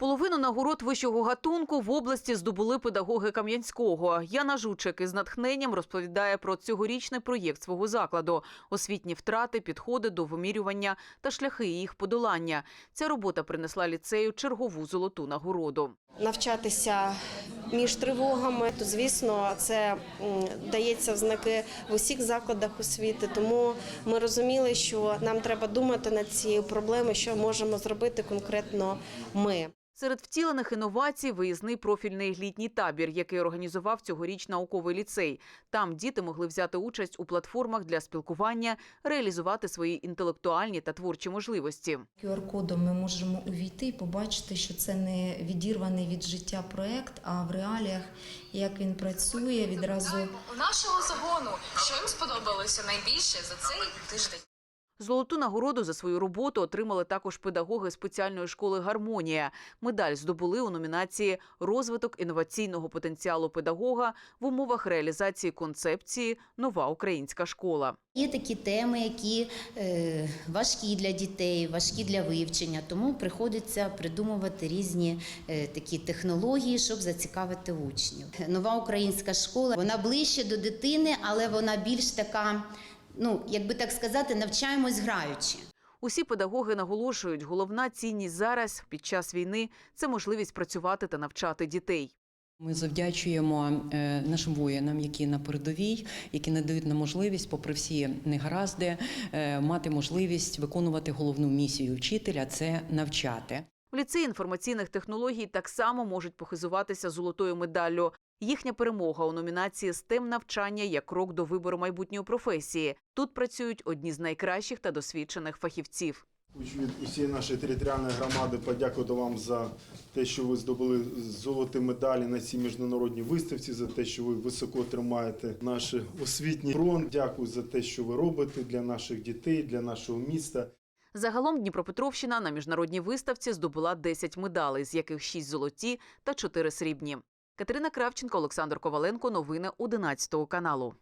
Половину нагород вищого гатунку в області здобули педагоги Кам'янського. Яна Жучик із натхненням розповідає про цьогорічний проєкт свого закладу, освітні втрати, підходи до вимірювання та шляхи їх подолання. Ця робота принесла ліцею чергову золоту нагороду. навчатися між тривогами, то звісно це дається в знаки в усіх закладах освіти. Тому ми розуміли, що нам треба думати над цією проблемою, що можемо зробити конкретно ми. Серед втілених інновацій виїзний профільний літній табір, який організував цьогоріч науковий ліцей. Там діти могли взяти участь у платформах для спілкування, реалізувати свої інтелектуальні та творчі можливості. QR-кодом ми можемо увійти і побачити, що це не відірваний від життя проект, а в реаліях, як він працює, відразу У нашого загону, що їм сподобалося найбільше за цей тиждень? Золоту нагороду за свою роботу отримали також педагоги спеціальної школи Гармонія. Медаль здобули у номінації Розвиток інноваційного потенціалу педагога в умовах реалізації концепції Нова українська школа. Є такі теми, які е, важкі для дітей, важкі для вивчення, тому приходиться придумувати різні е, такі технології, щоб зацікавити учнів. Нова українська школа вона ближче до дитини, але вона більш така, ну як би так сказати, навчаємось граючи. Усі педагоги наголошують, головна цінність зараз під час війни це можливість працювати та навчати дітей. Ми завдячуємо е, нашим воїнам, які на передовій, які надають нам можливість, попри всі негаразди, е, мати можливість виконувати головну місію вчителя це навчати. В ліцеї інформаційних технологій так само можуть похизуватися золотою медаллю. Їхня перемога у номінації STEM навчання як крок до вибору майбутньої професії. Тут працюють одні з найкращих та досвідчених фахівців. Хочу від усієї нашої територіальної громади подякувати вам за те, що ви здобули золоті медалі на цій міжнародній виставці, за те, що ви високо тримаєте наш освітній фронт. Дякую за те, що ви робите для наших дітей, для нашого міста. Загалом Дніпропетровщина на міжнародній виставці здобула 10 медалей, з яких 6 золоті та 4 срібні. Катерина Кравченко, Олександр Коваленко. Новини 11 каналу.